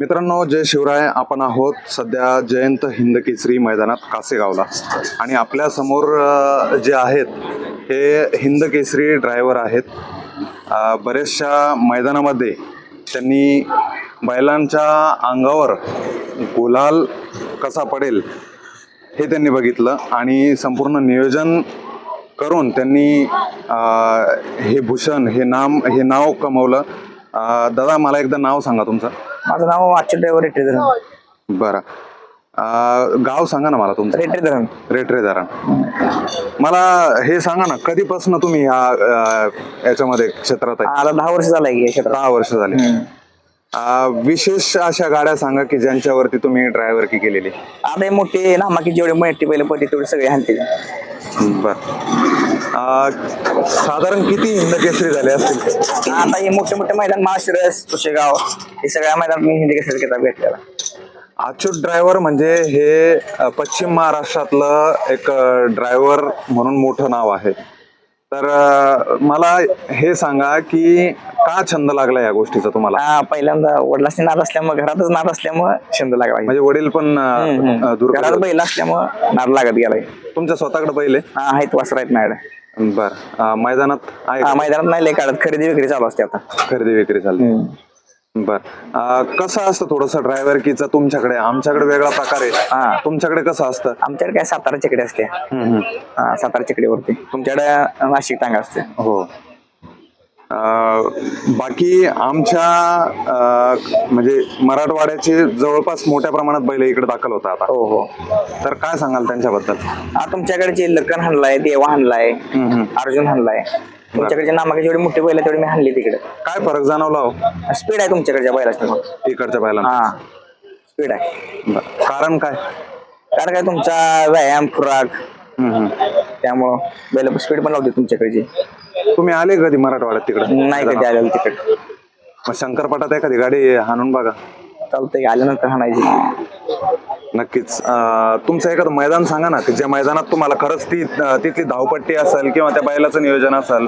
मित्रांनो जय शिवराय. आपण आहोत सध्या जयंत हिंद केसरी मैदानात कासेगावला. आणि आपल्यासमोर जे आहेत हे हिंद केसरी ड्रायव्हर आहेत. बऱ्याचशा मैदानामध्ये त्यांनी बैलांच्या अंगावर गुलाल कसा पडेल हे त्यांनी बघितलं. आणि संपूर्ण नियोजन करून त्यांनी हे भूषण हे नाम हे नाव कमवलं. दादा मला एकदा नाव सांगा तुमचं. माझं नाव अच्युत ड्रायव्हर रेटरी धरण बरं. अं, गाव सांगा ना मला तुमचं. रेटरी धरण रेटरे धरण मला हे सांगा ना कधीपासून तुम्ही ह्या अं, याच्यामध्ये क्षेत्रात आहे? आता दहा वर्ष झालंय की क्षेत्रात. दहा वर्ष झाले. अं, विशेष अशा गाड्या सांगा की ज्यांच्यावरती तुम्ही ड्रायव्हर की केलेली. आता हे मोठे नामाकी जेवढे मोठी पहिले पडते तेवढे सगळे हाणते. बर. अं, साधारण किती हिंद केसरी झाले असतील? आता हे मोठे मोठे मैदान माळशिरस तुशेगाव हे सगळ्या मैदानात मी हिंदी केसरी किताब घेतलेला. अच्युत ड्रायव्हर म्हणजे हे अ, पश्चिम महाराष्ट्रातलं एक ड्रायव्हर म्हणून मोठं नाव आहे. तर मला हे सांगा की का छंद लागला या गोष्टीचा तुम्हाला? हा पहिल्यांदा वडिलांनी नाद असल्यामुळे घरातच नाद असल्यामुळे छंद लागला म्हणजे वडील पण अ, अ, दूर घरात बैल असल्यामुळे नाद लागत गेलाय. तुमच्या स्वतःकडे पहिले हा आहेत वासर आहेत माझ्याकडे. बर. मैदानात आहे हा? मैदानात नाही लय काढत. खरेदी विक्री चालू असते आता. खरेदी विक्री चालली बर. कसं असतं थोडस ड्रायव्हर कीचं तुमच्याकडे आमच्याकडे वेगळा प्रकार आहे. हा. तुमच्याकडे कसं असतं? आमच्याकडे काय सातारा चकडे असते. हा सातारा चकडीवरती. तुमच्याकडे नाशिक टांगा असते. हो. अं, बाकी आमच्या अं, म्हणजे मराठवाड्याचे जवळपास मोठ्या प्रमाणात बैल इकडे दाखल होता आता. हो हो. तर काय सांगाल त्यांच्याबद्दल? हा तुमच्याकडचे लखन हाणलाय देवा हाणलाय. अर्जुन हाणलाय. तुमच्याकडच्या नामाकडे जेवढी मोठी बैल तेवढी मी हाणली तिकडे. काय फरक जाणवला हो? स्पीड आहे तुमच्याकडच्या बैलाची इकडच्या बैलांना हा. स्पीड आहे. बरं. कारण काय? कारण काय तुमचा व्यायाम खुराक. हम्म, हम्म. त्यामुळं बैल स्पीड पण लावते तुमच्याकडची. तुम्ही आले कधी मराठवाड्यात तिकडे? नाही कधी आलेलं तिकडे. मग शंकरपटात एखादी गाडी हाणून बघा. चालतंय आल्यानंतर हाणायची. नक्कीच. तुमचं एखादं मैदान सांगा ना की ज्या मैदानात तुम्हाला खरंच ती तिथली धावपट्टी असेल किंवा त्या बैलाचं नियोजन असेल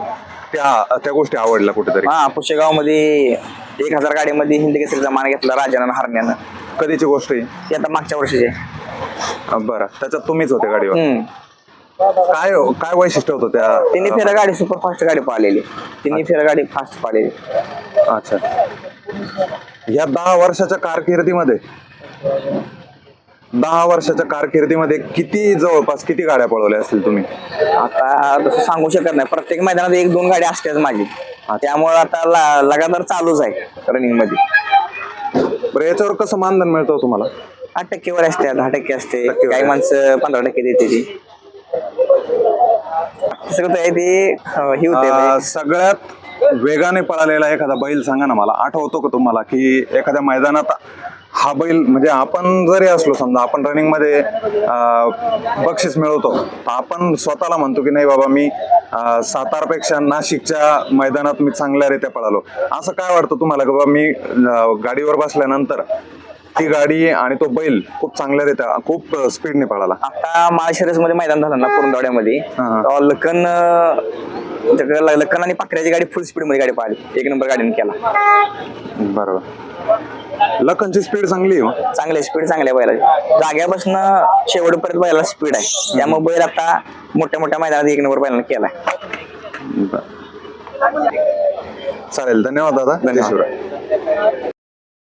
त्या त्या गोष्टी आवडल्या कुठेतरी. हा पुशेगावमध्ये एक हजार गाडीमध्ये हिंदी केसरीचा मान घेतला राजानं हरण्यानं. कधीची गोष्ट आहे ते आता मागच्या वर्षीचे अं, बरं. त्याच्यात तुम्हीच होते गाडीवर. हम्म. काय काय वैशिष्ट्य होतं त्या तिन्ही फेरा गाडी सुपर फास्ट गाडी पाहिलेली तिन्ही फेरा गाडी फास्ट पाहिलेली अच्छा. या दहा वर्षाच्या कारकिर्दीमध्ये दहा वर्षाच्या कारकिर्दीमध्ये किती जवळपास किती गाड्या पळवल्या असतील तुम्ही? आता तसं सांगू शकत नाही. प्रत्येक मैदानात एक दोन गाडी असतेच माझी त्यामुळे आता ला- लगातार चालूच आहे रनिंगमध्ये बरं याच्यावर कसं मानधन मिळतं हो तुम्हाला? आठ टक्केवर असते दहा टक्के असते. टक्केवर. काही आहे. माणसं पंधरा टक्के देते ती. सगळं ते ते अं, हे होते अं, सगळ्यात वेगाने पळालेला एखादा बैल सांगा ना मला. आठवतो का तुम्हाला की एखाद्या मैदानात हा बैल म्हणजे आपण जरी असलो समजा आपण रनिंगमध्ये बक्षीस मिळवतो आपण स्वतःला म्हणतो की नाही बाबा मी सातारपेक्षा नाशिकच्या मैदानात मी चांगल्यारीत्या पळालो. असं काय वाटतं तुम्हाला? की बाबा मी गाडीवर बसल्यानंतर ती गाडी आणि तो बैल खूप चांगल्यारीत्या खूप स्पीडने पळाला? आता माळशिरसमध्ये मैदान झालं ना पुरंदवाड्यामध्ये. लखन लखन आणि पाखऱ्याची गाडी फुल स्पीडमध्ये गाडी पाहिली एक नंबर गाडीने केला. बरोबर. लखनची स्पीड चांगली आहे हो. चांगले स्पीड चांगल्या बैलाची. जाग्यापासून शेवटपर्यंत बैलाला स्पीड आहे. त्यामुळे बैल आता मोठ्या मोठ्या मैदानात एक नंबर बैलाने केलाय. चालेल धन्यवाद दादा. धन्यवाद.